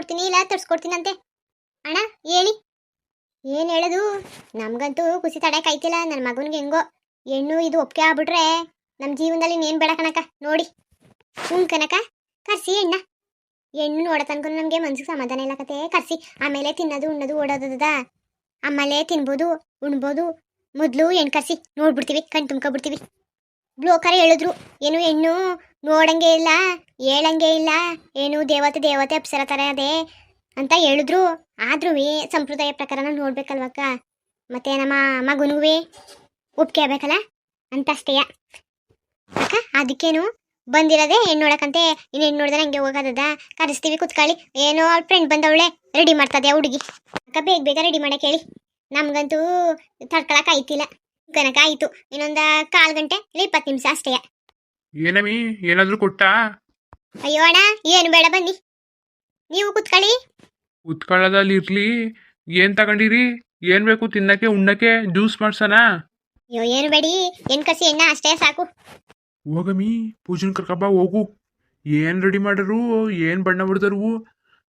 ಕೊಡ್ತೀನಿ ಇಲ್ಲ ತರ್ಸ್ಕೊಡ್ತೀನಂತೆ ಅಣ್ಣ, ಹೇಳಿ. ಏನು ಹೇಳೋದು? ನಮಗಂತೂ ಖುಷಿ ತಡಕ್ ಆಯ್ತಿಲ್ಲ ನನ್ನ ಮಗನಿಗೆ ಹೆಂಗೋ. ಹೆಣ್ಣು ಇದು ಒಪ್ಪಿಗೆ ಆಗ್ಬಿಟ್ರೆ ನಮ್ಮ ಜೀವನದಲ್ಲಿ ಇನ್ನೇನು ಬೇಡ ಕಣಕ ನೋಡಿ. ಹ್ಞೂ ಕನಕ ಕರ್ಸಿ ಹೆಣ್ಣ ಹೆಣ್ಣು ನೋಡೋ ತನಕ ನಮಗೆ ಮನ್ಸಿಗೆ ಸಮಾಧಾನ ಇಲ್ಲ ಕತೆ, ಕರ್ಸಿ. ಆಮೇಲೆ ತಿನ್ನೋದು, ಉಣ್ಣೋದು ಓಡೋದದ ಆಮೇಲೆ ತಿನ್ಬೋದು, ಉಣ್ಬೋದು. ಮೊದಲು ಹೆಣ್ಣು ಕರ್ಸಿ, ನೋಡ್ಬಿಡ್ತೀವಿ, ಕಣ್ ತುಂಬ್ಕೊಬಿಡ್ತೀವಿ. ಬ್ಲೋಕರ್ ಹೇಳಿದ್ರು. ಏನು ಹೆಣ್ಣು ನೋಡಂಗೆ ಇಲ್ಲ, ಹೇಳಂಗೆ ಇಲ್ಲ, ಏನು ದೇವತೆ ದೇವತೆ ಅಪ್ಸರ ಥರ ಅದೇ ಅಂತ ಹೇಳಿದ್ರು. ಆದ್ರೂ ಸಂಪ್ರದಾಯ ಪ್ರಕಾರ ನಾವು ನೋಡ್ಬೇಕಲ್ವಕ್ಕ? ಮತ್ತೆ ನಮ್ಮ ಮಗನಿಗೂ ಒಪ್ಕೋಬೇಕಲ್ಲ ಅಂತ ಅಷ್ಟೇಯ ಅಕ್ಕ, ಅದಕ್ಕೇನು? ಬಂದಿರೋದೆ ಹೆಣ್ಣು ನೋಡಕ್ಕಂತೆ. ಇನ್ನು ಹೆಣ್ಣು ನೋಡಿದ್ರೆ ಹಂಗೆ ಹೋಗೋದದ? ಕರೆಸ್ತೀವಿ, ಕುತ್ಕೊಳ್ಳಿ. ಏನೋ ಅವ್ಳ ಫ್ರೆಂಡ್ ಬಂದವಳೆ ರೆಡಿ ಮಾಡ್ತದೆ ಹುಡುಗಿ? ಅಕ್ಕ, ಬೇಗ ಬೇಗ ರೆಡಿ ಮಾಡಕ್ಕೆ ಹೇಳಿ. ನಮಗಂತೂ ತಡ್ಕೊಳಕ್ಕೆ ಆಯ್ತಿಲ್ಲ. ಕನಕ ಆಯ್ತು. ಇನ್ನೊಂದು ಕಾಲು ಗಂಟೆ ಇಲ್ಲ ಇಪ್ಪತ್ತು ನಿಮಿಷ ಅಷ್ಟೇ. ಏನಮ್ಮಿ ಏನಾದರೂ ಕೊಟ್ಟಾ? ಅಯ್ಯೋ ಅಣ್ಣ ಏನು ಬೇಡ ಬನ್ನಿ. ನೀವು ಕುತ್ಕೊಳ್ಳಿ. ಕುತ್ಕೊಳ್ಳೋದಲ್ಲಿ ಇರ್ಲಿ. ಏನ್ ತಗೊಂಡಿರಿ? ಏನ್ ಬೇಕು ತಿನ್ನಕ್ಕೆ ಉಣ್ಣಕ್ಕೆ ಜ್ಯೂಸ್ ಮಾಡ್ಸಣ? ಅಯ್ಯೋ ಏನು ಬೇಡಿ. ಏನು ಕಸಿ ಎಣ್ಣ ಅಷ್ಟೇ ಸಾಕು. ಹೋಗಮ್ಮಿ ಪೂಜನ್ ಕರ್ಕಬ್ಬ ಹೋಗು. ಏನ್ ರೆಡಿ ಮಾಡರು ಏನ್ ಬಣ್ಣ ಹೊಡೆದರು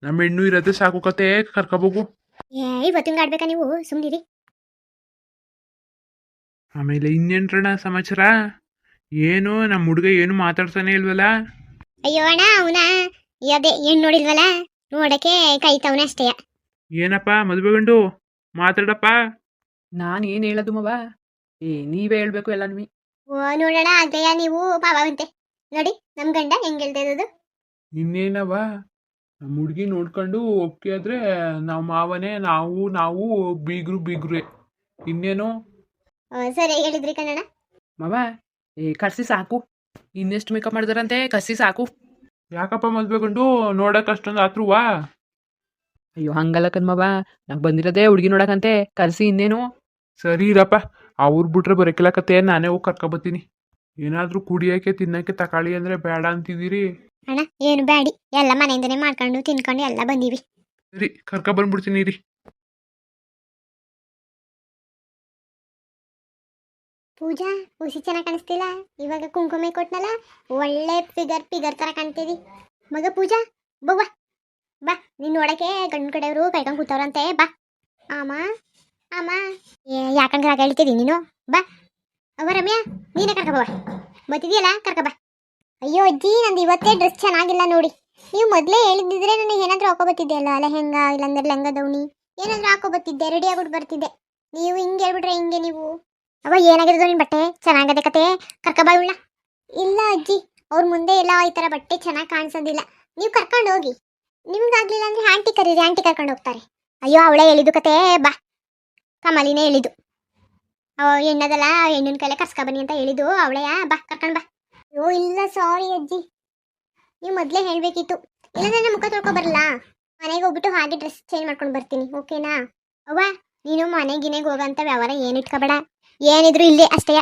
ನಮ್ಮ ಹೆಣ್ಣು ಇರತ್ತೆ ಸಾಕು ಕತೆ. ಕರ್ಕಬೋಗು ಏ ಇವತ್ತಿಂಗ್ ಆಡ್ಬೇಕಾ ನೀವು? ಸುಮ್ಮನಿರಿ ಆಮೇಲೆ ಇನ್ನೇನ್ರಣ ಸಮಾಚಾರ? ಏನು ನಮ್ಮ ಹುಡುಗ ಏನು ಮಾತಾಡ್ತಾನೆ ಇಲ್ವಲ್ಲ? ಅಯ್ಯೋ ಅಣ್ಣ ಅವನ ಅದೇ ಹೆಣ್ಣು ನೋಡಿಲ್ವಲ್ಲ? ನೋಡಕ್ಕೆ ಕೈತವನ ಅಷ್ಟೇ. ಏನಪ್ಪ ಮದುವೆ ಗಂಡು? ಮಾತಾಡಪ್ಪ. ನಾನು ಏನು ಹೇಳೋದು ಮವ? ಏ ನೀವೇ ಹೇಳ್ಬೇಕು ಎಲ್ಲ ನಿಮಗೆ ಓ ನೋಡೋಣ ನೀವು ಪಾವಂತೆ ನೋಡಿ ನಮ್ಮ ಗಂಡ ಹೆಂಗೆ ಹೇಳ್ತಾ ಇರೋದು ಇನ್ನೇನವ ನಮ್ಮ ಹುಡುಗಿ ನೋಡ್ಕೊಂಡು ಒಪ್ಕೆ ಆದ್ರೆ ನಮ್ಮ ಮಾವನೇ ನಾವು ನಾವು ಬೀಗ್ರು ಬೀಗ್ರೆ ಇನ್ನೇನು? ಸರಿ ಹೇಳಿದ್ರಿ ಕನ್ನಡ. ಮವ ಏ ಕರ್ಸಿ ಸಾಕು. ಇನ್ನೆಷ್ಟು ಮೇಕಪ್ ಮಾಡಿದಾರಂತೆ? ಕರ್ಸಿ ಸಾಕು. ಯಾಕಪ್ಪ ಮದ್ವೆ ಗಂಡು? ನೋಡಕ್ ಅಷ್ಟೊಂದು ಆತ್ರುವಾ? ಅಯ್ಯೋ ಹಂಗಲ್ಲ ಕಣ್ಮವ ನಂಗೆ ಬಂದಿರೋದೇ ಹುಡುಗಿ ನೋಡಕಂತೆ. ಕರ್ಸಿ ಇನ್ನೇನು? ಸರಿ ಇರಪ್ಪ. ಅವ್ರು ಬಿಟ್ರೆ ಬರಕಿಲ್ಲ ಕತೆ ನಾನೇ ಹೋಗಿ ಕರ್ಕೊಬತ್ತೀನಿ ಏನಾದ್ರೂ ಕುಡಿಯಕ್ಕೆ ತಿನ್ನಕ್ಕೆ ತಕಾಳಿ ಅಂದ್ರೆ ಬೇಡ ಅಂತಿದ್ದೀರಿ? ಅಣ್ಣ ಏನು ಬೇಡಿ ಎಲ್ಲ ಮನೆಯಿಂದನೇ ಮಾಡ್ಕೊಂಡು ತಿನ್ಕೊಂಡು ಎಲ್ಲ ಬಂದೀವಿ. ಸರಿ ಕರ್ಕ ಬಂದ್ಬಿಡ್ತೀನಿ ರೀ ಪೂಜಾ, ಹುಸಿ ಚೆನ್ನಾಗಿ ಕಾಣಿಸ್ತಿಲ್ಲ? ಇವಾಗ ಕುಂಕುಮ ಕೊಟ್ನಲ್ಲ, ಒಳ್ಳೆ ಫಿಗರ್ ಫಿಗರ್ ತರ ಕಾಣ್ತೀವಿ ಮಗ ಪೂಜಾ ಬವ್ವ ಬಾ ನೀನ್ ನೋಡಕ್ಕೆ ಗಂಡು ಕಡೆಯವರು ಕೈಕೊಂಡು ಕೂತವ್ರಂತೆ, ಬಾ. ಆಮ ಆಮ. ಏ ಯಾಕಂದ್ರೆ ಆಗ ಹೇಳ್ತಿದಿ ನೀನು? ಬಾ. ಅವ ರಮ್ಯಾ, ನೀನೇ ಕರ್ಕ ಬವ್ವ ಬತ್ತಿದೆಯಲ್ಲ ಕರ್ಕ ಬಾ ಅಯ್ಯೋ ಅಜ್ಜಿ, ನಂದು ಇವತ್ತೇ ಡ್ರೆಸ್ ಚೆನ್ನಾಗಿಲ್ಲ ನೋಡಿ. ನೀವು ಮೊದಲೇ ಹೇಳಿದ್ದಿದ್ರೆ ನನಗೆ ಏನಾದರೂ ಹಾಕೋ ಅಲ್ಲ ಲೆಹೆಂಗಾ, ಇಲ್ಲಾಂದ್ರೆ ಲೆಹಂಗ ದೌಣಿ ಏನಾದರೂ ಹಾಕೋ ಬತ್ತಿದ್ದೆ ರೆಡಿ ಆಗ್ಬಿಟ್ಟು ಬರ್ತಿದ್ದೆ. ನೀವು ಹಿಂಗೆ ಹೇಳ್ಬಿಟ್ರೆ ಹಿಂಗೆ ನೀವು? ಅವ ಏನಾಗಿರೋದು ನಿನ್ ಬಟ್ಟೆ? ಚೆನ್ನಾಗದೆ ಕತೆ? ಕರ್ಕಬಾಳ ಇಲ್ಲ ಅಜ್ಜಿ, ಅವ್ರ ಮುಂದೆ ಎಲ್ಲ ಈ ತರ ಬಟ್ಟೆ ಚೆನ್ನಾಗಿ ಕಾಣಿಸೋದಿಲ್ಲ. ನೀವು ಕರ್ಕೊಂಡು ಹೋಗಿ. ನಿಮ್ಗಾಗ್ಲಿಲ್ಲ ಅಂದ್ರೆ ಆಂಟಿ ಕರೀರಿ, ಆಂಟಿ ಕರ್ಕೊಂಡು ಹೋಗ್ತಾರೆ. ಅಯ್ಯೋ, ಅವಳೇ ಹೇಳಿದ್ದು ಕತೆ, ಬಾ. ಕಮಲಿನೇ ಹೇಳಿದ್ದು ಅವ ಹೆಣ್ಣದಲ್ಲ ಹೆಣ್ಣಿನ ಕೈಲೆ ಕರ್ಸ್ಕೊ ಬನ್ನಿ ಅಂತ ಹೇಳಿದ್ದು ಅವಳೇ ಬಾ, ಕರ್ಕೊಂಡು ಬಾ. ಅಯ್ಯೋ, ಇಲ್ಲ ಸಾರಿ ಅಜ್ಜಿ. ನೀವು ಮೊದಲೇ ಹೇಳಬೇಕಿತ್ತು. ಇಲ್ಲ ನನ್ನ ಮುಖ ತೊಳ್ಕೊ ಬರಲ್ಲ ಮನೆಗೆ ಹೋಗ್ಬಿಟ್ಟು ಹಾಗೆ ಡ್ರೆಸ್ ಚೇಂಜ್ ಮಾಡ್ಕೊಂಡು ಬರ್ತೀನಿ ಓಕೆನಾ ಅವ್ವ, ನೀನು ಮನೆಗಿನೆಗೆ ಹೋಗಂತ ವ್ಯವಹಾರ ಏನು ಇಟ್ಕೋಬೇಡ. ಏನಿದ್ರು ಇಲ್ಲೇ ಅಷ್ಟೇ.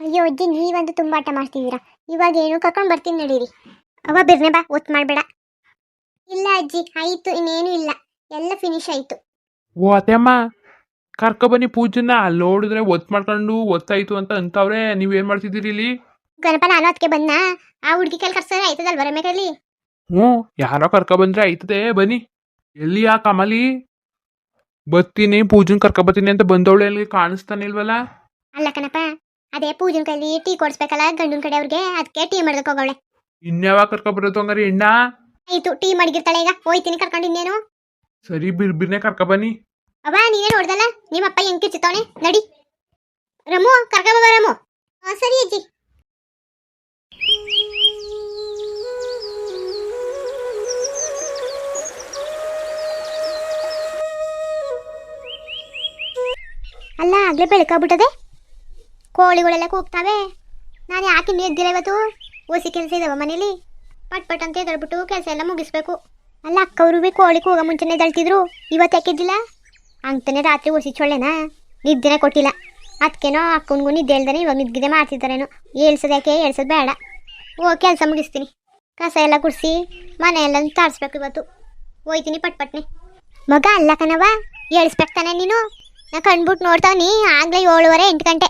ಅಯ್ಯೋ ಅಜ್ಜಿ ನೀವಂತೂ ತುಂಬ ಆಟ ಮಾಡ್ತಿದ್ದೀರಾ? ಇವಾಗ ಏನು ಕರ್ಕೊಂಡು ಬರ್ತೀನಿ ನಡೀರಿ. ಅವ ಬಿರ್ನೆ ಬಾ ಒತ್ತು ಮಾಡಬೇಡ. ಇಲ್ಲ ಅಜ್ಜಿ ಆಯ್ತು ಇನ್ನೇನು ಇಲ್ಲ. ಎಲ್ಲ ಫಿನಿಶ್ ಆಯ್ತು. ಓ ಅತ್ತೆಮ್ಮ ಕರ್ಕ ಬನ್ನಿ ಪೂಜನ್ನ ಅಲ್ಲಿ ನೋಡಿದ್ರೆ ಒತ್ತು ಮಾಡ್ಕೊಂಡು ಒತ್ತಾಯ್ತು ಅಂತ ಅಂತವ್ರೆ ನೀವೇನ್ ಮಾಡ್ತಿದ್ದೀರಿ ಇಲ್ಲಿ? ಗಣಪ ನಾನು ಅದಕ್ಕೆ ಬಂದ ಆ ಹುಡುಗಿ ಕೈಲಿ ಕರ್ಸೋರೆ ಆಯ್ತದಲ್ವ ರಮೇಕಲ್ಲಿ ಕೈಲಿ? ಹ್ಞೂ ಯಾರೋ ಕರ್ಕ ಬಂದ್ರೆ ಆಯ್ತದೆ ಬನ್ನಿ. ಎಲ್ಲಿ ಆ ಕಮಲಿ? ಬತ್ತೀನಿ ಪೂಜನ್ ಕರ್ಕ ಬತ್ತೀನಿ ಅಂತ ಬಂದವಳು ಅಲ್ಲಿ ಕಾಣಿಸ್ತಾನಿಲ್ವಲ್ಲ ಅಲ್ಲ ಕಣಪ್ಪ ಅದೇ ಪೂಜನ್ ಕೈಲಿ ಟೀ ಕೊಡ್ಸ್ಬೇಕಲ್ಲ ಗಂಡನ್ ಕಡೆ ಅವ್ರಿಗೆ ಅದಕ್ಕೆ ಟೀ ಮಾಡ್ದಕ್ ಹೋಗವಳೆ ಇನ್ಯಾವಾಗ ಕರ್ಕ ಬರೋದು ಹಂಗಾರೆ ಎಣ್ಣ ಆಯ್ತು ಟೀ ಮಾಡಿರ್ತಾಳೆ ಈಗ ಹೋಯ್ತೀನಿ ಕರ್ಕೊಂಡು ಇನ್ನೇನು. ಸರಿ ಬಿರ್ ಬಿರ್ನೆ ಕರ್ಕ ಬನ್ನಿ ಅವ ನೀನೇ ನೋಡ್ದಲ್ಲ ನಿಮ್ಮಪ್ಪ ಹೆಂಗ್ ಕಿರ್ಚಿತವನೆ ನಡಿ. ರಮು ಕರ್ಕ ಬಾ ರಮು. ಸರಿ ಅಜ್ಜಿ. ಅಲ್ಲ, ಆಗ್ಲೇ ಬೆಳಕಾಗ್ಬಿಟ್ಟದೆ ಕೋಳಿಗಳೆಲ್ಲ ಕೂಗ್ತಾವೆ. ನಾನು ಯಾಕೆ ಇನ್ನೂ ಇವತ್ತು? ಓಸಿ ಕೆಲಸ ಇದಾವ ಮನೇಲಿ. ಪಟ್ ಪಟ್ ಅಂತ ಎದ್ಬಿಟ್ಟು ಕೆಲಸ ಎಲ್ಲ ಮುಗಿಸ್ಬೇಕು. ಅಲ್ಲ, ಅಕ್ಕವರು ಬಿ ಕೋಳಿ ಕೂಗ ಮುಂಚೆನೇ ದಳ್ತಿದ್ರು ಇವತ್ತು ಯಾಕಿದ್ದಿಲ್ಲ ಅಂತಾನೆ ರಾತ್ರಿ ಓಸಿ ಚೊಳ್ಳೆನಾ ನಿದ್ದೆನೇ ಕೊಟ್ಟಿಲ್ಲ. ಅದಕ್ಕೇನೋ ಅಕ್ಕನಿಗೂ ನಿದ್ದೆ ಹೇಳ್ದಾನೆ ಇವಾಗ ನಿದ್ದೆ ಮಾಡ್ತಿದ್ದಾರೇನೋ. ಏಳ್ಸೋದು ಯಾಕೆ? ಏಳ್ಸೋದು ಬೇಡ. ಓ, ಕೆಲಸ ಮುಗಿಸ್ತೀನಿ. ಕಸ ಎಲ್ಲ ಗುಡಿಸಿ ಮನೆಯೆಲ್ಲ ತಾಡ್ಸ್ಬೇಕು ಇವತ್ತು. ಹೋಯ್ತೀನಿ ಪಟ್ ಪಟ್ನೆ. ಮಗ, ಅಲ್ಲ ಕಣವ ಏಳಿಸ್ಬೇಕು ತಾನೆ ನೀನು? ನಾ ಕಣ್ಬಿಟ್ಟು ನೋಡ್ತಾವನಿ ಆಗ್ಲೇ ಏಳುವರೆ ಎಂಟು ಗಂಟೆ.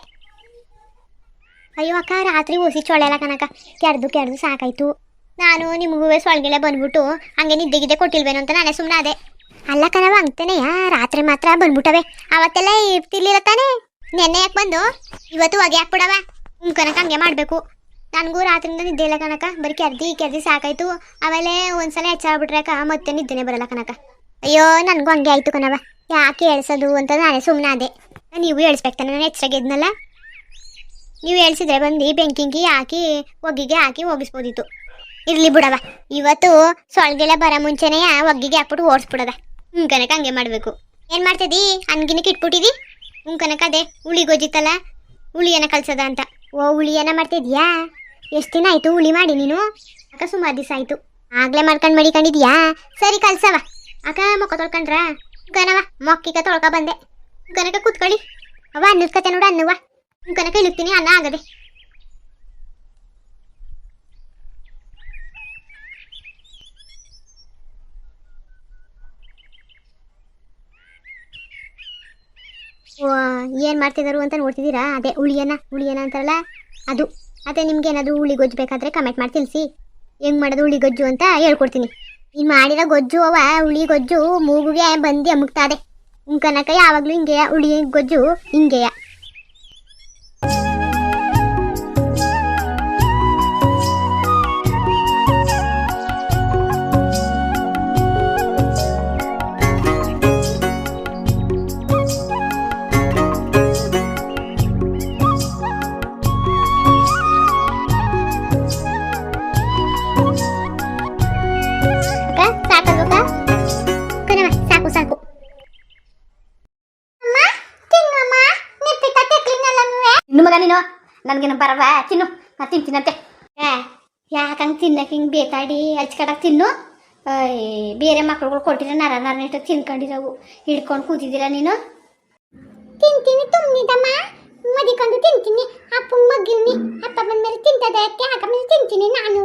ಅಯ್ಯೋ ಅಕ್ಕ, ರಾತ್ರಿ ಓಸಿ ಚೊಳೆಲ್ಲ ಕನಕ ಕೆಡ್ದು ಕೆಡ್ದು ಸಾಕಾಯ್ತು. ನಾನು ನಿಮಗೂ ಸೊಳಗಿಲ್ಲ ಬಂದ್ಬಿಟ್ಟು ಹಂಗೆ ನಿದ್ದೆ ಗಿದ್ದೆ ಕೊಟ್ಟಿಲ್ವೇನೋ ಅಂತ ನಾನೇ ಸುಮ್ಮನೆ ಅದೇ ಅಲ್ಲ ಕಣವ ಯಾ? ರಾತ್ರಿ ಮಾತ್ರ ಬಂದ್ಬಿಟ್ಟವೆ. ಅವತ್ತೆಲ್ಲ ಇರ್ತಿರ್ಲಿಲ್ಲ ತಾನೇ ನೆನ್ನೆ ಯಾಕೆ ಬಂದು? ಇವತ್ತು ಹೊಗೆ ಹಾಕ್ಬಿಡವ. ಕನಕ ಹಂಗೆ ಮಾಡಬೇಕು. ನನಗೂ ರಾತ್ರಿಯಿಂದ ನಿದ್ದೆ ಇಲ್ಲ ಕನಕ ಬರೀ ಕೆರ್ದಿ ಕೆರ್ದಿ ಸಾಕಾಯ್ತು. ಆಮೇಲೆ ಒಂದ್ಸಲ ಅಕ್ಕ, ಮತ್ತೆ ನಿದ್ದೆನೇ ಬರಲ್ಲ ಕನಕ ಅಯ್ಯೋ, ನನಗೂ ಹಂಗೆ ಆಯ್ತು ಕಣವ. ಯಾಕೆ ಹೇಳ್ಸೋದು ಅಂತ ನಾನೇ ಸುಮ್ಮನೆ ಅದೇ ನೀವು ಹೇಳ್ಸ್ಬೇಕು ತಾನೆ, ನಾನು ಎಚ್ಚರಾಗಿದ್ನಲ್ಲ ನೀವು ಹೇಳ್ಸಿದ್ರೆ ಬಂದು ಬೆಂಕಿಂಗಿ ಹಾಕಿ ಒಗ್ಗಿಗೆ ಹಾಕಿ ಹೋಗಿಸ್ಬೋದಿತ್ತು ಇರಲಿ ಬಿಡವ ಇವತ್ತು ಸೊಳ್ಗೆಲ್ಲ ಬರ ಮುಂಚೆನೇ ಒಗ್ಗಿಗೆ ಹಾಕ್ಬಿಟ್ಟು ಓಡಿಸ್ಬಿಡದ. ಹ್ಞೂ ಕನಕ ಹಂಗೆ ಮಾಡಬೇಕು. ಏನು ಮಾಡ್ತಿದ್ದಿ? ಅನ್ಗಿನಕ್ಕೆ ಇಟ್ಬಿಟ್ಟಿದಿ? ಹ್ಞೂ ಕನಕ ಅದೇ, ಹುಳಿ ಗೊಜ್ಜಿತ್ತಲ್ಲ? ಹುಳಿಯನ್ನ ಕಲ್ಸದ ಅಂತ. ಓ, ಹುಳಿಯನ್ನ ಮಾಡ್ತಿದ್ಯಾ? ಎಷ್ಟು ದಿನ ಆಯಿತು ಹುಳಿ ಮಾಡಿ ನೀನು? ಅಕ್ಕ ಸುಮಾರು ದಿವಸ ಆಯಿತು. ಆಗಲೇ ಮಾಡ್ಕೊಂಡು ಮಡಿಕೊಂಡಿದ್ಯಾ? ಸರಿ ಕಲ್ಸವ ಅಕ್ಕ ಮೊಕ್ಕ ತೊಳ್ಕೊಂಡ್ರ? ಗನವ, ಮೊಕ್ಕಿಗ ತೊಳ್ಕ ಬಂದೆ. ಗನಕ ಕೂತ್ಕೊಳ್ಳಿ. ಅವ ಅನ್ನದ ಕತೆ ನೋಡು ಅನ್ನವ ಗನಕ ಇಳುತ್ತೀನಿ ಅನ್ನ ಆಗದೆ. ಏನ್ ಮಾಡ್ತಿದ್ದಾರೆ ಅಂತ ನೋಡ್ತಿದ್ದೀರಾ? ಅದೇ ಉಳಿಯನ ಉಳಿಯನ ಅಂತಾರಲ್ಲ, ಅದು. ಅದೇ ನಿಮ್ಗೆ ಏನಾದ್ರು ಹುಳಿ ಗೊಜ್ಜು ಬೇಕಾದ್ರೆ ಕಮೆಂಟ್ ಮಾಡಿ ತಿಳಿಸಿ. ಹೆಂಗ್ ಮಾಡೋದು ಹುಳಿ ಗೊಜ್ಜು ಅಂತ ಹೇಳ್ಕೊಡ್ತೀನಿ. ನೀನು ಮಾಡಿದ ಗೊಜ್ಜು ಅವ, ಹುಳಿ ಗೊಜ್ಜು ಮೂಗುಗೆ ಬಂದು ಅಮುಕ್ತಾದೆ. ಉಂಕನಕ ಯಾವಾಗಲೂ ಹಿಂಗೆಯ? ಹುಳಿ ಗೊಜ್ಜು ಹಿಂಗೆಯ? ಬರವ? ತಿನ್ನು. ನಾ ತಿಂತೀನಂತೆ ಯಾಕಂಗೆ ತಿನ್ನಕ್ಕೆ ಹಿಂಗೆ ಬೇತಾಡಿ? ಹಚ್ಕಡಕ್ಕೆ ತಿನ್ನು. ಬೇರೆ ಮಕ್ಳುಗಳು ಕೊಟ್ಟಿದ್ರೆ ನರ ನರನಿಟ್ಟು ತಿನ್ಕೊಂಡಿರವು ಹಿಡ್ಕೊಂಡು ಕೂತಿದ್ದೀರ ನೀನು? ತಿಂತೀನಿ ತುಂಬಿದಮ್ಮ. ಮದಿಕೊಂಡು ತಿಂತೀನಿ. ಅಪ್ಪ ಮಗ್ಗಿವ್ನಿ. ಅಪ್ಪ ಬಂದ್ಮೇಲೆ ತಿಂತದೆ ಯಾಕೆ ಹಾಕಮೇಲೆ ತಿಂತೀನಿ ನಾನು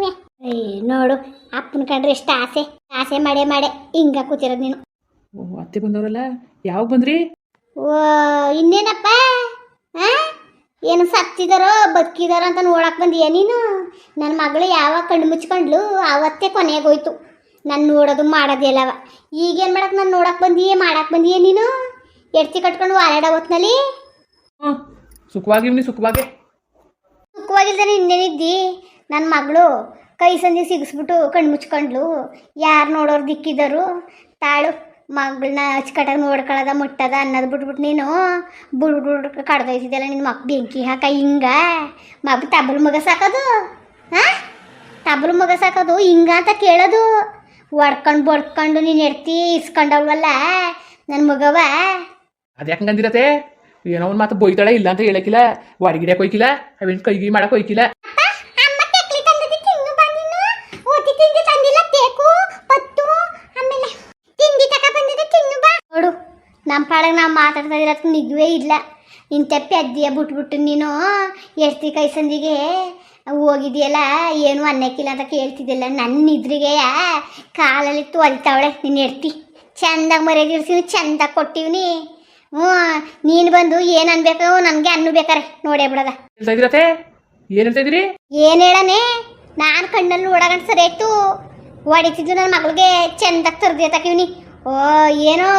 ಏಯ್ ನೋಡು. ಅಪ್ಪನ ಕಂಡ್ರೆ ಎಷ್ಟು ಆಸೆ. ಆಸೆ ಮಾಡೆ ಮಾಡೆ. ಹಿಂಗ ಕೂತಿರೋದು ನೀನು. ಓ ಅತ್ತೆ ಬಂದವರಲ್ಲ? ಯಾವಾಗ ಬಂದ್ರಿ? ಓ ಇನ್ನೇನಪ್ಪ? ಏನು ಸತ್ತಿದಾರೋ ಬದುಕಿದಾರೋ ಅಂತ ನೋಡಕ್ ಬಂದಿಯ ನೀನು? ನನ್ನ ಮಗಳು ಯಾವಾಗ ಕಣ್ಣು ಮುಚ್ಕೊಂಡ್ಲು ಅವತ್ತೇ ಕೊನೆಗೋಯ್ತು. ನಾನು ನೋಡೋದು ಮಾಡೋದಿಲ್ಲವ ಈಗೇನು ಮಾಡಕ್ಕೆ ನಾನು ನೋಡಕ್ ಬಂದಿಯೇ ಮಾಡಕ್ಕೆ ಬಂದಿಯೇ ನೀನು? ಎಡ್ತಿ ಕಟ್ಕೊಂಡು ವಾರಾಡ ಹೊತ್ನಲ್ಲಿ? ಹ್ಞೂ ಸುಖವಾಗಿವ್ನಿ ಸುಖವಾಗಿ. ಸುಖವಾಗಿಲ್ದಾನೆ ಇನ್ನೇನಿದ್ದಿ ನನ್ನ ಮಗಳು ಕೈ ಸಂದಿ ಸಿಗಿಸ್ಬಿಟ್ಟು ಕಣ್ಣು ಮುಚ್ಕೊಂಡ್ಲು ಯಾರು ನೋಡೋರು ದಿಕ್ಕಿದರು? ತಾಳು. ಮಗಳನ್ನ ಅಚ್ಚುಕಟ್ಟಾಗಿ ನೋಡ್ಕೊಳ್ಳೋದ ಮುಟ್ಟದ ಅನ್ನೋದು ಬಿಟ್ಬಿಟ್ಟು ನೀನು ಬುಡ್ ಬುಡ್ ಕಡ್ದೊಯ್ತಿದ್ದಲ್ಲ ನಿನ್ನ ಮಕ್ ಬೆಂಕಿ ಹಾಕ ಹಿಂಗ. ಮಗ ತಬಲ್ ಮಗ ಸಾಕೋದು ಹಾಂ ತಬಲ್ ಮಗ ಸಾಕೋದು, ಹಿಂಗ ಅಂತ ಕೇಳೋದು. ಒಡ್ಕೊಂಡು ಬಡ್ಕೊಂಡು ನೀನು ಎಡ್ತಿ ಇಸ್ಕೊಂಡವಲ್ಲ ನನ್ನ ಮಗವ. ಅದು ಯಾಕಂಗಂದಿರತ್ತೆ ಏನೋ ಒಂದು ಮಾತು ಬೈತಾಳೆ ಇಲ್ಲ ಅಂತ ಹೇಳಕ್ಕಿಲ್ಲ ಹೊರಗಿಡ್ಯಕ್ಕೆ ಹೋಯ್ಕಿಲ್ಲ, ಅವೇನು ಕೈಗಿ ಮಾಡಕ್ಕೆ ಹೋಯ್ಕಿಲ್ಲ ಅಮ್ಮ ತೆಕ್ಲಿ ತಂದದ್ದು ತಿನ್ನು ಬಾ ನೀನು ಓದಿ ತಿಂಡಿ ತಂದಿಲ್ಲ ತೇಕು ಪತ್ತು ಆಮೇಲೆ ತಿಂಡಿ ತಕ ಬಂದಿದೆ ತಿನ್ನು ಬಾ ನೋಡು ನಮ್ಮ ಪಾಡಗೆ ನಾವು ಮಾತಾಡ್ತಾ ಇರೋದಕ್ಕೆ ನಿಗುವೇ ಇಲ್ಲ. ನಿನ್ನ ತೆಪ್ಪಿ ಅದ್ದಿಯ ಬಿಟ್ಬಿಟ್ಟು ನೀನು ಎಷ್ಟಿ ಕೈ ಸಂದಿಗೆ ಹೋಗಿದೆಯಲ್ಲ ಏನು ಅನ್ನಕ್ಕಿಲ್ಲ ಅಂತ ಕೇಳ್ತಿದ್ದಿಲ್ಲ. ನನ್ನ ಇದ್ರಿಗೆ ಕಾಲಲ್ಲಿ ತೊಳಿತಾವಳೆ ನಿನ್ನ ಎಡ್ತಿ ಚಂದಾಗಿ ಮರ್ಯಾದಿರ್ತೀನಿ ಚೆಂದಾಗಿ ಕೊಟ್ಟಿವ್ನಿ. ಹ್ಞೂ ನೀನು ಬಂದು ಏನು ಅನ್ಬೇಕು ನನಗೆ ಅನ್ನು ಬೇಕಾರೆ ನೋಡೇ ಬಿಡದ. ಏನು ಹೇಳ್ತಾ ಏನ್ ಹೇಳನೆ ನಾನು ಕಣ್ಣಲ್ಲಿ ನೋಡಗಂಟ ಸರಿ ಆಯ್ತು. ಹೊಡಿತಿದ್ದು ನನ್ನ ಮಗಳಿಗೆ ಚೆಂದಾಗಿ ತರ್ದಿ ತಕಿವ್ನಿ. ಓ ಏನೋ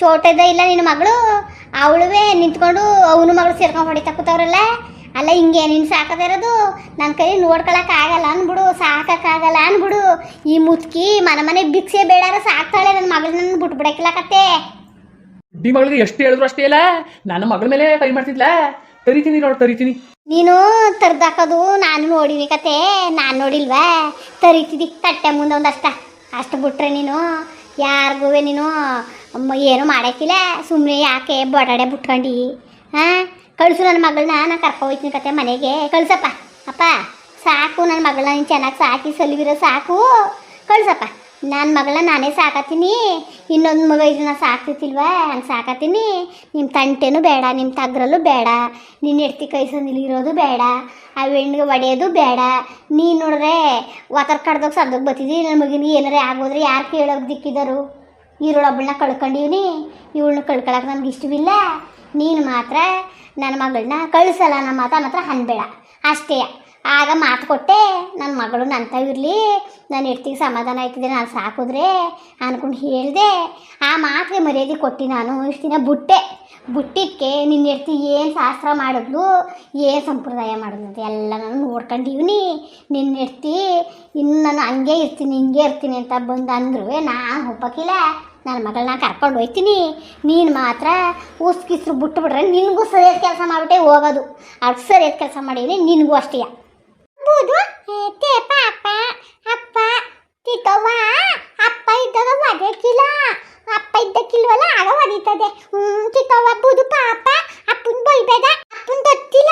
ಚೋಟದ ಇಲ್ಲ ನಿನ್ನ ಮಗಳು? ಅವಳುವೆ ನಿಂತ್ಕೊಂಡು ಅವನು ಮಗಳು ಸೇರ್ಕೊಂಡು ಹೊಡಿತಾ ಕೂತವ್ರಲ್ಲ? ಅಲ್ಲ ಹಿಂಗೆ ನೀನು ಸಾಕದೇ ಇರೋದು? ನನ್ನ ಕೈ ನೋಡ್ಕೊಳಕ್ ಆಗಲ್ಲ ಅನ್ಬಿಡು ಸಾಕಕ್ಕಾಗಲ್ಲ ಅನ್ಬಿಡು. ಈ ಮುತ್ಕಿ ಮನೆ ಮನೆ ಭಿಕ್ಷೆ ಬೇಡಾರ ಸಾಕ್ತಾಳೆ ನನ್ನ ಮಗಳು ನನ್ನ ಬಿಟ್ಟು ಕತೆ ಕತ್ತೆ. ಡಿ ಮಗಳಿಗೆ ಎಷ್ಟು ಹೇಳಿದ್ರು ಅಷ್ಟೇ ಇಲ್ಲ? ನನ್ನ ಮಗಳ ಮೇಲೆ ಕೈ ಮಾಡ್ತಿದ್ಲ? ತರಿತೀನಿ ನೋಡಿ ತರಿತೀನಿ. ನೀನು ತರ್ದಾಕೋದು ನಾನು ನೋಡಿನಿ ಕತೆ ನಾನು ನೋಡಿಲ್ವಾ? ತರಿತಿದಿ ಕಟ್ಟೆ ಮುಂದೆ ಒಂದಷ್ಟ. ಅಷ್ಟು ಬಿಟ್ರೆ ನೀನು. ಯಾರಿಗೂ ನೀನು ಏನು ಮಾಡೋಕ್ಕಿಲ್ಲ. ಸುಮ್ಮನೆ ಯಾಕೆ ಬಡಾಡೆ ಬಿಟ್ಕೊಂಡು? ಹಾಂ ಕಳಿಸು ನನ್ನ ಮಗಳನ್ನ ನಾನು ಕರ್ಕೊ ಕತೆ ಮನೆಗೆ. ಕಳ್ಸಪ್ಪ. ಅಪ್ಪ, ಸಾಕು ನನ್ನ ಮಗಳನ್ನ ನೀನು ಚೆನ್ನಾಗಿ ಸಾಕಿ, ಸಲಿವಿರೋ ಸಾಕು. ಕಳ್ಸಪ್ಪ. ನನ್ನ ಮಗಳನ್ನ ನಾನೇ ಸಾಕತ್ತೀನಿ. ಇನ್ನೊಂದು ಮಗ ಇದನ್ನ ಸಾಕ್ತಿತ್ತಿಲ್ವಾ ಹಂಗೆ ಸಾಕತ್ತೀನಿ. ನಿಮ್ಮ ತಂಟೆನೂ ಬೇಡ ನಿಮ್ಮ ತಗ್ರಲ್ಲೂ ಬೇಡ. ನಿನ್ನ ಹೆಡ್ತಿ ಕೈ ಇರೋದು ಬೇಡ. ಆ ಹೆಣ್ಣಿಗೆ ಒಡೆಯೋದು ಬೇಡ. ನೀನು ನೋಡ್ರೆ ವಾತರ್ ಕಡ್ದಾಗ ಸದ್ದಕ್ಕೆ ಬತ್ತಿದ್ದಿ ನನ್ನ ಮಗನಿಗೆ ಏನಾರೇ ಆಗೋದ್ರೆ ಯಾರು ಕೇಳೋಕೆ ದಿಕ್ಕಿದರು? ಈರುಳೊಬ್ಬಳನ್ನ ಕಳ್ಕೊಂಡಿವ್ನಿ. ಇವಳನ್ನ ಕಳ್ಕೊಳಕ್ಕೆ ನನಗೆ ಇಷ್ಟವಿಲ್ಲ. ನೀನು ಮಾತ್ರ ನನ್ನ ಮಗಳನ್ನ ಕಳಿಸಲ್ಲ. ನಮ್ಮ ಮಾತು ಹತ್ರ ಅನ್ಬೇಡ ಅಷ್ಟೇ. ಆಗ ಮಾತು ಕೊಟ್ಟೆ ನನ್ನ ಮಗಳು ಇರಲಿ ನನ್ನ ಹೆಡ್ತಿಗೆ ಸಮಾಧಾನ ಆಯ್ತಿದೆ, ನಾನು ಸಾಕಿದ್ರೆ, ಅನ್ಕೊಂಡು ಹೇಳಿದೆ. ಆ ಮಾತಿಗೆ ಮರ್ಯಾದೆ ಕೊಟ್ಟು ನಾನು, ಇಷ್ಟು ದಿನ ಬುಟ್ಟೆ ಬುಟ್ಟಿಕ್ಕೆ ನಿನ್ನ ಹೆಡ್ತಿ ಏನು ಶಾಸ್ತ್ರ ಮಾಡಿದ್ಲು, ಏನು ಸಂಪ್ರದಾಯ ಮಾಡಿದ್ಲು ಎಲ್ಲ ನಾನು ನೋಡ್ಕೊಂಡಿವ್ನಿ. ನಿನ್ನ ಹೆಡ್ತಿ ಇನ್ನು ನಾನು ಹಂಗೆ ಇರ್ತೀನಿ, ಹಿಂಗೆ ಇರ್ತೀನಿ ಅಂತ ಬಂದು ಅಂದ್ರು ನಾನು ಒಪ್ಪಕ್ಕಿಲ್ಲ ನನ್ನ ಮಗಳನ್ನ ಕರ್ಕೊಂಡು ಹೋಯ್ತೀನಿ. ನೀನು ಮಾತ್ರ ಉಸ್ಕಿಸ್ರು ಬಿಟ್ಟುಬಿಟ್ರೆ ನಿನಗೂ ಸರಿಯಾದ ಕೆಲಸ ಮಾಡಿಬಿಟ್ಟೆ ಹೋಗೋದು. ಅವ್ರಿಗೆ ಸರಿಯಾದ ಕೆಲಸ ಮಾಡೀನಿ, ನಿನಗೂ ಅಷ್ಟೇ. ಬೂದು ತೇ ಪಾಪ? ಅಪ್ಪ ತಿಕ್ಕವ್ವ ಅಪ್ಪ ಇದ್ದಾಗ ಒದಕಿಲ್ಲ ಅಪ್ಪ ಇದ್ದಕ್ಕಿಲ್ವಲ್ಲ ಆಗ ಒದೀತದೆ. ತಿತ್ತವ್ವ ಬೂದು ಪಾಪ. ಅಪ್ಪನ್ ಬೈಬೇಡ. ಅಪ್ಪನ್ ಗೊತ್ತಿಲ್ಲ.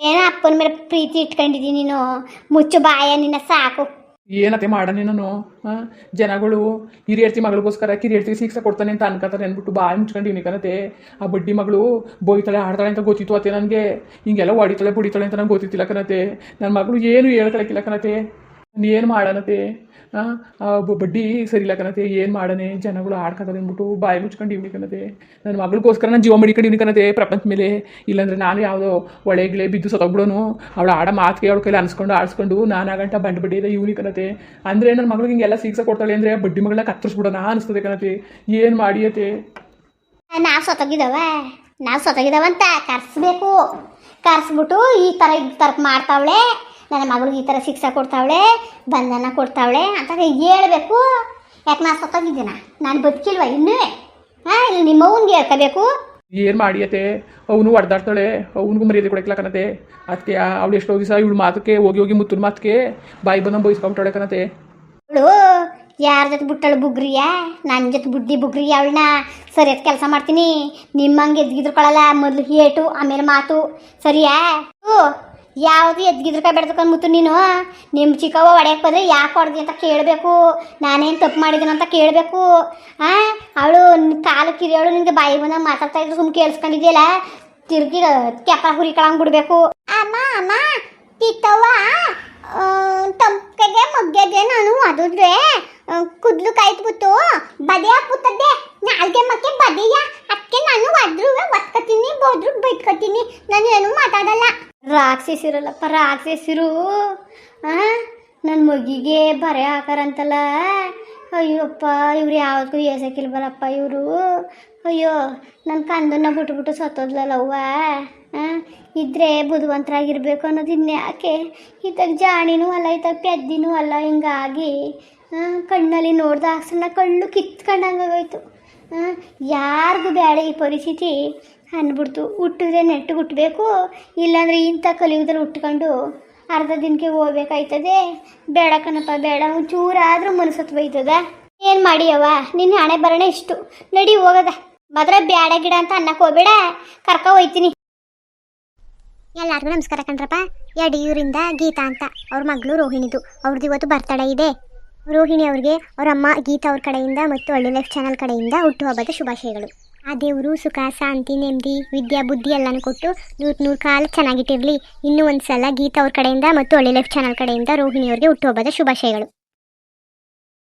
ಏನೋ ಅಪ್ಪನ ಮೇಲೆ ಪ್ರೀತಿ ಇಟ್ಕೊಂಡಿದ್ದೀನಿ ನೀನು? ಮುಚ್ಚು ಬಾಯ, ನಿನ್ನ ಸಾಕು. ಏನತ್ತೆ ಮಾಡನೆ ನಾನು ಜನಗಳು ಹಿರಿಯರ್ತಿ ಮಗಳಿಗೋಸ್ಕರ ಕಿರಿಯರ್ತಿಗೆ ಸಿಕ್ಸ ಕೊಡ್ತಾನೆ ಅಂತ ಅನ್ಕೋತಾರೆ ಅಂದ್ಬಿಟ್ಟು ಬಾಯಿ ಮುಚ್ಕೊಂಡಿವ್ನಿ ಕಣತೆ ಆ ಬಡ್ಡಿ ಮಗಳು ಬೋಯ್ತಾಳೆ, ಆಡ್ತಾಳೆ ಅಂತ ಗೊತ್ತಿತ್ತು ಅತ್ತೆ ನನಗೆ. ಹಿಂಗೆಲ್ಲ ಹೊಡಿತಾಳೆ, ಬುಡಿತಾಳೆ ಅಂತ ನಂಗೆ ಗೊತ್ತಿತ್ತಿಲ್ಲ ಕಣತೆ ನನ್ನ ಮಗಳು ಏನು ಹೇಳ್ಕೊಳಕ್ಕಿಲ್ಲ ಕಣತೆ ಏನು ಮಾಡನತೆ ಬಡ್ಡಿ ಸರಿ ಇಲ್ಲ ಕಣತೆ ಏನು ಮಾಡನೆ? ಜನಗಳು ಆಡ್ಕೊತಾರೆ ಅಂದ್ಬಿಟ್ಟು ಬಾಯಿ ಮುಚ್ಕೊಂಡಿವ್ನಿ ಕಣತೆ ನನ್ನ ಮಗಳಿಗೋಸ್ಕರ ನಾನು ಜೀವ ಮಡಿಕೊಂಡಿವ್ನಿ ಕಣತೆ ಪ್ರಪಂಚ ಮೇಲೆ. ಇಲ್ಲಾಂದ್ರೆ ನಾನು ಯಾವುದೋ ಒಳೆಗಿಳೆ ಬಿದ್ದು ಸತ್ತೋಗ್ಬಿಡೋನು ಅವಳು ಆಡ ಮಾತಿಗೆ ಅವಳ ಕೈಲಿ ಅನ್ಸ್ಕೊಂಡು ಆಡಿಸ್ಕೊಂಡು ನಾನು ಆಗಂಟ ಬಂಡು ಬಡ್ಡಿ ಇದೆ ಇವ್ನಿ ಕಣತೆ ಅಂದರೆ ನನ್ನ ಮಗಳಿಗೆ ಹಿಂಗೆಲ್ಲ ಕೊಡ್ತಾಳೆ ಅಂದರೆ ಬಡ್ಡಿ ಮಗಳನ್ನ ಕತ್ತರಿಸ್ಬಿಡೋಣ ಅನಿಸ್ತದೆ ಕಣತೆ ಏನು ಮಾಡಿಯತೆ ನಾವು ಸೊತಗಿದವ? ನಾವು ಸೊತಗಿದವಂತ, ಕರ್ಸ್ಬೇಕು. ಕರ್ಸ್ಬಿಟ್ಟು ಈ ಥರ ಈ ಥರ ಮಾಡ್ತಾವಳೆ. ನನ್ನ ಮಗಳಿಗೆ ಈ ಥರ ಶಿಕ್ಷೆ ಕೊಡ್ತಾವಳೆ ಬಂಧನ ಕೊಡ್ತಾವಳೆ ಅಂತ ಹೇಳ್ಬೇಕು. ಯಾಕೆ ನಾನು ಸತ್ತೋಗಿದ್ದೀನ? ನಾನು ಬದುಕಿಲ್ವ ಇನ್ನೂ? ಹಾಂ ಇಲ್ಲಿ ನಿಮ್ಮವ್ನಿಗೆ ಹೇಳ್ಕೋಬೇಕು. ಏನು ಮಾಡಿಯತ್ತೆ? ಅವನು ಹೊಡೆದಾಡ್ತಾಳೆ ಅವನಿಗೂ ಮರ್ಯಾದೆ ಕೊಡಕ್ಲ ಕಣತೆ. ಅದಕ್ಕೆ ಅವಳು ಎಷ್ಟೋ ದಿವಸ ಇವಳು ಮಾತಕ್ಕೆ ಹೋಗಿ ಹೋಗಿ ಮುತ್ತಿನ ಮಾತಕ್ಕೆ ಬಾಯಿ ಬಂದ ಬಯಸ್ಕೊಂಬಿಟ್ಟಾಳೆ ಕಣತೆ. ಅವಳು ಯಾರ ಜೊತೆ ಬಿಟ್ಟಳು ಬುಗ್ರಿಯ? ನನ್ನ ಜೊತೆ ಬುಡ್ಡಿ ಬುಗ್ರಿ ಅವಳನ್ನ ಸರಿಯಾದ ಕೆಲಸ ಮಾಡ್ತೀನಿ. ನಿಮ್ಮಂಗೆ ಎದ್ಗಿದ್ರುಕೊಳ್ಳಲ್ಲ ಮೊದಲು ಏಟು ಆಮೇಲೆ ಮಾತು. ಸರಿಯಾ? ಹ್ಞೂ ಯಾವುದು ಎದ್ಗಿದ್ರಕ ಮುತ್ತು ನೀನು? ನಿಮ್ಮ ಚಿಕ್ಕವ್ವ ಹೊಡೆಯಕ್ಕೆ ಬಂದರೆ ಯಾಕೆ ಹೊಡೆದಿ ಅಂತ ಕೇಳಬೇಕು. ನಾನೇನು ತಪ್ಪು ಮಾಡಿದ್ದೀನಿ ಅಂತ ಕೇಳಬೇಕು. ಹಾಂ ಅವಳು ಕಾಲು ಕಿರಿಯವಳು ನಿಂಗೆ ಬಾಯಿ ಬಂದಾಗ ಮಾತಾಡ್ತಾ ಇದ್ರು ಸುಮ್ಮನೆ ಕೇಳಿಸ್ಕೊಂಡಿದ್ಯಲ್ಲ? ತಿರ್ಗಿ ಕೆಪ ಕಳಂಗ್ ಬಿಡಬೇಕು. ಅಮ್ಮ ಅಮ್ಮ ತಿತ್ತವ್ವ ತಂಪಗೆ ಮಗ್ಗದೆ ನಾನು ಅದುದ್ರೆ ಕುದ್ಲು ಕಾಯ್ದ್ಬಿಟ್ಟು ಬದೆ ಹಾಕ್ಬಿಟ್ಟದ್ದೆ ನಾಲ್ಗೆ ಮಕ್ಕೆ ಬದೆಯ ಅದಕ್ಕೆ ನಾನು ಅದ್ರೂ ಒತ್ಕತೀನಿ ಬದ್ರು ಬೈಟ್ಕೊತೀನಿ ನಾನು ಏನು ಮಾತಾಡಲ್ಲ. ರಾಕ್ಷಸಿರಲ್ಲಪ್ಪ ರಾಕ್ಷಸಿರು. ನನ್ನ ಮಗಿಗೆ ಬರೆ ಹಾಕಾರಂತಲ್ಲ. ಅಯ್ಯಪ್ಪ ಇವ್ರು ಯಾವ್ದಕ್ಕೂ ಏಸಕ್ಕಿಲ್ವಲ್ಲಪ್ಪ ಇವರು. ಅಯ್ಯೋ ನನ್ನ ಕಂದನ್ನ ಬಿಟ್ಬಿಟ್ಟು ಸತ್ತೋದ್ಲಲ್ಲ ಅವ್ವ. ಆ, ಇದ್ರೆ ಬುದ್ಧಿವಂತರಾಗಿರ್ಬೇಕು ಅನ್ನೋದು ಇನ್ಯಾಕೆ ಇತ್ತಾಗ ಜಾಣಿನೂ ಅಲ್ಲ ಇತ್ತಾಗ ಪೆದ್ದಿನೂ ಅಲ್ಲ ಹಿಂಗಾಗಿ ಕಣ್ಣಲ್ಲಿ ನೋಡ್ದ ಹಾಕ್ಸಣ್ಣ ಕಳ್ಳು ಕಿತ್ಕೊಂಡಂಗಾಗೋಯ್ತು. ಯಾರಿಗೂ ಬೇಡ ಈ ಪರಿಸ್ಥಿತಿ. ಅಂದ್ಬಿಡ್ತು. ಹುಟ್ಟಿದ್ರೆ ನೆಟ್ಟು ಹುಟ್ಟಬೇಕು, ಇಲ್ಲಾಂದರೆ ಇಂಥ ಕಲಿಯುಗದಲ್ಲಿ ಉಟ್ಕೊಂಡು ಅರ್ಧ ದಿನಕ್ಕೆ ಹೋಗ್ಬೇಕಾಯ್ತದೆ. ಬೇಡ ಕಣಪ್ಪ, ಬೇಡ. ಒಂಚೂರಾದರೂ ಮನಸ್ಸತ್ತು ಬೈತದ ಏನು ಮಾಡಿಯವ್ವ? ನಿನ್ನ ಹಣೆ ಬರೋಣ ಇಷ್ಟು. ನಡಿ ಹೋಗದ. ಮಾತ್ರ ಬೇಡ ಗಿಡ ಅಂತ ಅನ್ನಕ್ಕೆ ಹೋಗ್ಬೇಡ. ಕರ್ಕ ಹೋಯ್ತೀನಿ. ಎಲ್ಲರಿಗೂ ನಮಸ್ಕಾರ ಕಣ್ರಪ್ಪ. ಯಡಿಯೂರಿಂದ ಗೀತಾ ಅಂತ. ಅವ್ರ ಮಗಳು ರೋಹಿಣಿದು. ಅವ್ರದ್ದು ಇವತ್ತು ಬರ್ತಡೇ ಇದೆ. ರೋಹಿಣಿ ಅವ್ರಿಗೆ ಅವರಮ್ಮ ಗೀತಾ ಅವ್ರ ಕಡೆಯಿಂದ ಮತ್ತು ಒಳ್ಳೆ ಲೈಫ್ ಚಾನಲ್ ಕಡೆಯಿಂದ ಹುಟ್ಟುಹಬ್ಬದ ಶುಭಾಶಯಗಳು. ಆ ದೇವರು ಸುಖ, ಶಾಂತಿ, ನೆಮ್ಮದಿ, ವಿದ್ಯಾ, ಬುದ್ಧಿ ಎಲ್ಲನೂ ಕೊಟ್ಟು ನೂರು ನೂರು ಕಾಲ ಚೆನ್ನಾಗಿಟ್ಟಿರಲಿ. ಇನ್ನೂ ಒಂದು ಸಲ ಗೀತಾ ಅವ್ರ ಕಡೆಯಿಂದ ಮತ್ತು ಒಳ್ಳೆ ಲೈಫ್ ಚಾನಲ್ ಕಡೆಯಿಂದ ರೋಹಿಣಿ ಅವ್ರಿಗೆ ಹುಟ್ಟುಹಬ್ಬದ ಶುಭಾಶಯಗಳು.